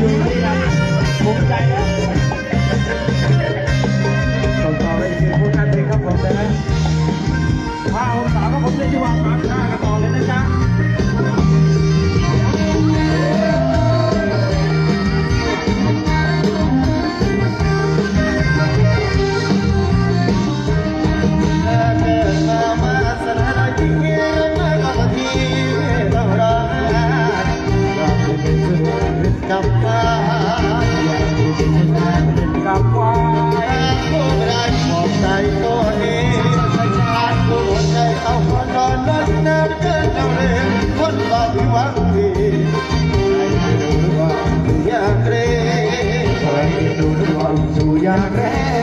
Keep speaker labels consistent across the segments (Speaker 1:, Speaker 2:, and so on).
Speaker 1: dù đi làm cũng đây กับฟ้ากับฟ้าพวกเราขอบใจตัวเอ
Speaker 2: ง
Speaker 1: ทานตัวใจเอาหัวนอนนั้น้ำเกินเราเลยคนบ้าที่หวังดีใจดูดว่าสุยากเร่ใจดูดว่า
Speaker 2: สุยากเร่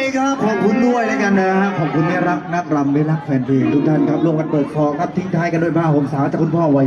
Speaker 2: ยครับขอบคุณด้วยแล้วกันนะฮะขอบคุณไม่รักนักรำไม่รักแฟนเพลงทุกท่านครับร่วมกันเปิดคอครับทิ้งท้ายกันด้วยผ้าห่มสาวจากคุณพ่อไวย